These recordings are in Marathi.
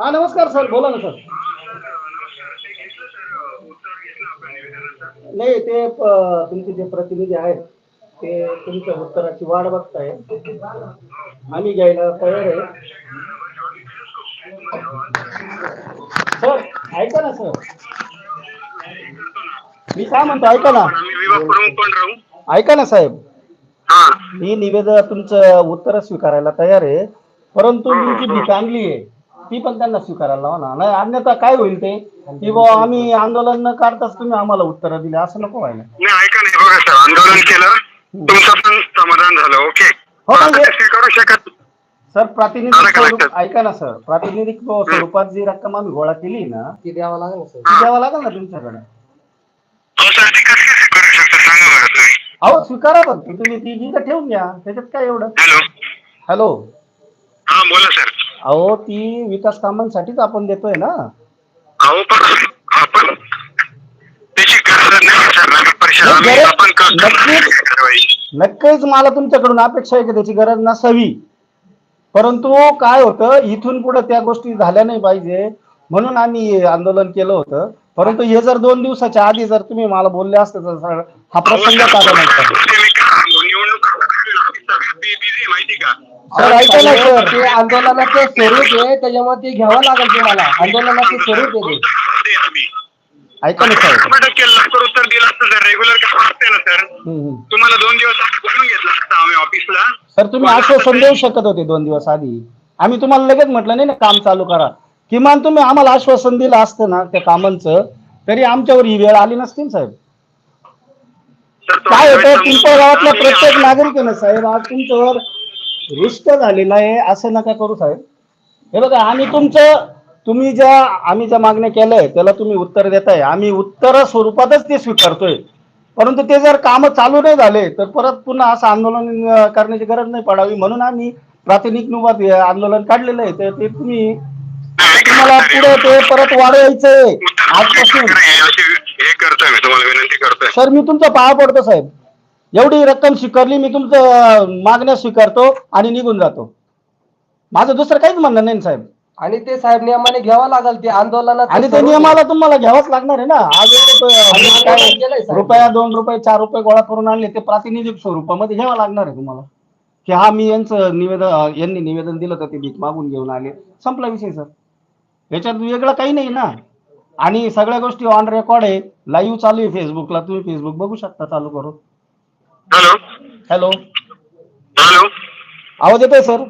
हा नमस्कार सर बोला ना सर. नाही ते प- तुमचे जे प्रतिनिधी आहेत ते तुमच्या उत्तराची वाट बघताय आम्ही घ्यायला तयार आहे. सर ऐका ना सर. मी काय म्हणतो ऐका ना. आम्ही विभाग प्रमुख पण राहू ऐका ना साहेब. हा. मी निवेदन तुमचं उत्तर स्वीकारायला तयार आहे परंतु मी जी भीक आणली आहे. ती पण त्यांना स्वीकारायला लावा ना. नाही अन्यथा काय होईल ते? की बुवा आम्ही आंदोलन न काढताच तुम्ही आम्हाला उत्तर दिली. असं नको व्हायला. नाही ऐका नाही बघा सर आंदोलन केलं तुमचं पण समाधान झालं ओके. हो, आता म्हणजे- ते स्वीकारू शकत सर प्रातिनिधिक स्वरूप? ऐका ना सर. प्रातिनिधिक स्वरूपात जी रक्कम आम्ही गोळा केली ना ती द्यावं लागेल ना सर? ती द्यावं लागेल ना तुमच्याकडे? अहो सर ते कसं काय स्वीकारू शकता? सांगा बघा तुम्ही. अहो स्वीकारा बघ तुम्ही ती जी ठेवून घ्या. त्याच्यात काय एवढं? हॅलो. हॅलो. हा बोला सर. अहो ती विकास कामांसाठीच आपण देतोय ना. अहो पण आपण त्याची गरज नाही सर नगर परिषद नाही, आम्ही गरज- आपण करतो. नक्कीच. कारवाई. नक्कीच मला तुमच्याकडून अपेक्षा आहे की त्याची गरज नसावी. परंतु काय होतं इथून पुढे त्या गोष्टी झाल्या नाही पाहिजे. म्हणून आम्ही आंदोलन केलं होतं. परंतु हे जर दोन दिवसाच्या आधी जर तुम्ही मला बोलले असते तर सर, हा अहो, प्रसंग सर, आला नसता ते मी काय सांगू, निवडणूक बिझी आहे माहिती का सर ऐका ना सर ते आंदोलनाचं स्वरूप आहे त्याच्यामुळे ते घ्यावं लागेल तुम्हाला. आंदोलनाचं स्वरूप आहे ते. आम्ही. ऐका ना साहेब शंभर टक्के लवकर उत्तर दिलं असतं सर. रेग्युलर काम असते ना सर? हम्म, हम्म. तुम्हाला दोन दिवस आधी बोलून घेतलं असतं आम्ही ऑफिसला. सर तुम्ही आश्वासन देऊ शकत होते दोन दिवस आधी. आम्ही तुम्हाला लगेच म्हटलं नाही ना काम चालू करा. किमान तुम्ही आम्हाला आश्वासन दिलं असतं ना त्या कामांचं तरी आमच्यावर ही वेळ आली नसती ना साहेब. सर, काय होतं? आम्ही- पिंपळगावातल्या आम्ही- प्रत्येक नागरिक आहे ना साहेब आज तुमच्यावर रुष्ट झालेला आहे असं नका करू साहेब. हे बघा आम्ही तुमचं तुम्ही ज्या आम्ही ज्या मागण्या केलंय त्याला तुम्ही उत्तर देताय. आम्ही उत्तर स्वरूपातच ते स्वीकारतोय. परंतु ते जर काम चालू नाही झाले तर परत पुन्हा असं आंदोलन करण्याची गरज नाही पडावी म्हणून आम्ही प्रातिनिक नुवाद आंदोलन काढलेलं आहे. तर ते तुम्ही तुम्हाला पुढे ते परत वाढवायचंय आजपासून. हे करतोय मी तुम्हाला विनंती करतोय. सर मी तुमचा पाया पडतो साहेब. एवढी रक्कम स्वीकारली मी तुमचं मागण्या स्वीकारतो आणि निघून जातो. माझं दुसरं काहीच म्हणणं नाही ना साहेब. आणि ते साहेब नियमाने घ्यावं लागेल ते आंदोलनात आणि ते नियमाला तुम्हाला घ्यावंच लागणार आहे ना. आज एवढे काय आंदोलन. रुपया दोन रुपये चार रुपये गोळा करून आणले ते प्रातिनिधिक स्वरूपामध्ये घ्यावं लागणार आहे तुम्हाला. की हा मी यांचं निवेदन यांनी निवेदन दिलं तर ते भीक मागून घेऊन आले. संपला विषय सर. याच्यात वेगळं काही नाही ना. आणि सगळ्या गोष्टी ऑन रेकॉर्ड आहे. लाईव्ह चालू आहे फेसबुकला तुम्ही फेसबुक बघू शकता चालू करून. हॅलो हॅलो हॅलो आवाज येतोय सर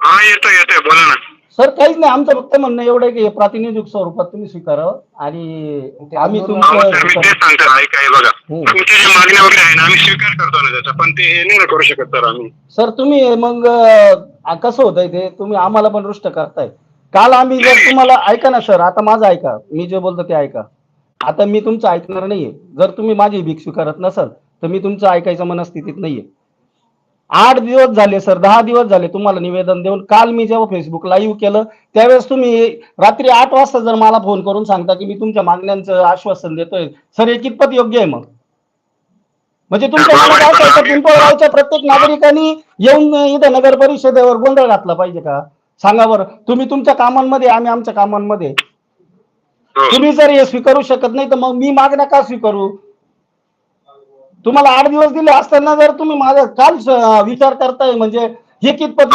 हा येतोय येतोय. बोला ना. सर काहीच नाही. आमचं फक्त म्हणणं एवढं आहे की हे प्रातिनिधिक स्वरूपात तुम्ही स्वीकारावं आणि आम्ही अहो तुमचं सर मी स्वीकार- तेच सांगतो ऐका हे बघा. हम्म. तुमच्या ज्या मागण्या वगैरे आहे ना आम्ही स्वीकार करतो ना त्याचा पण ते हे नाही ना करू शकत सर आम्ही. सर तुम्ही मग अं, कसं होतंय ते? तुम्ही आम्हाला पण रुष्ट करताय. काल आम्ही जर तुम्हाला ऐका ना सर आता माझं ऐका. मी जे बोलतो ते ऐका. आता मी तुमचं ऐकणार नाहीये. जर तुम्ही माझी भीक स्वीकारत नसाल तर मी तुमचं ऐकायचं मनस्थितीत नाहीये. आठ दिवस झाले सर दहा दिवस झाले तुम्हाला निवेदन देऊन. काल मी जेव्हा फेसबुक लाईव्ह केलं त्यावेळेस तुम्ही रात्री आठ वाजता जर मला फोन करून सांगता की मी तुमच्या मागण्यांचं आश्वासन देतोय सर हे कितपत योग्य आहे मग? म्हणजे तुमच्या पिंपळगावच्या प्रत्येक नागरिकांनी येऊन इथं नगर परिषदेवर गोंधळ घातला पाहिजे का? सांगा बरं तुम्ही तुमच्या कामांमध्ये आम्ही आमच्या कामांमध्ये. हो. तुम्ही जर हे स्वीकारू शकत नाही तर मग मी मागण्या का स्वीकारू? तुम्हाला आठ दिवस दिले असताना जर तुम्ही माझा काल विचार करताय म्हणजे हे कितपत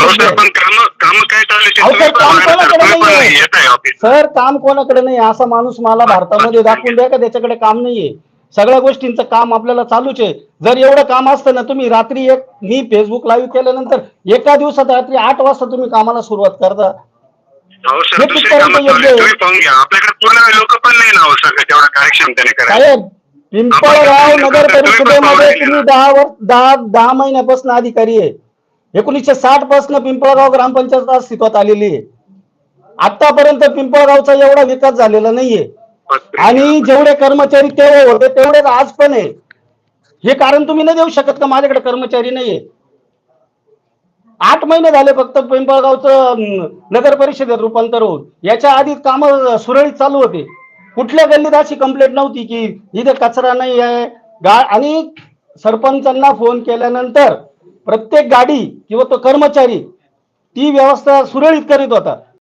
सर काम. कोणाकडे नाही असा माणूस मला भारतामध्ये दाखवून द्या का त्याच्याकडे काम नाहीये? सगळ्या गोष्टींचं काम आपल्याला चालूच आहे. जर एवढं काम असतं ना तुम्ही रात्री एक मी फेसबुक लाईव्ह केल्यानंतर एका दिवसात रात्री आठ वाजता तुम्ही कामाला सुरुवात करता. घ्या. आपल्याकडे पूर्ण लोक पण नाही ना कार्यक्षमतेने करायला? पिंपळगाव नगर परिषदेमध्ये तुम्ही दहा वर्ष दहा दहा महिन्यापासून अधिकारी आहे. एकोणीसशे साठपासून पिंपळगाव ग्रामपंचायत अस्तित्वात आलेली आहे. आतापर्यंत पिंपळगावचा एवढा विकास झालेला नाहीये. आणि जेवढे कर्मचारी तेव्हा होते तेवढेच आज पण आहे. हे कारण तुम्ही नाही देऊ शकत का? माझ्याकडे कर्मचारी नाहीये. आठ महिने झाले फक्त पिंपळगावचं नगर परिषदेत रूपांतर होऊन. याच्या आधी काम सुरळीत चालू होते. कुठल्या गल्लीत अशी कंप्लेंट नव्हती की इथे कचरा नाही आहे? गा आणि सरपंचांना फोन केल्यानंतर प्रत्येक गाडी किंवा तो कर्मचारी ती व्यवस्था सुरळीत करीत होता.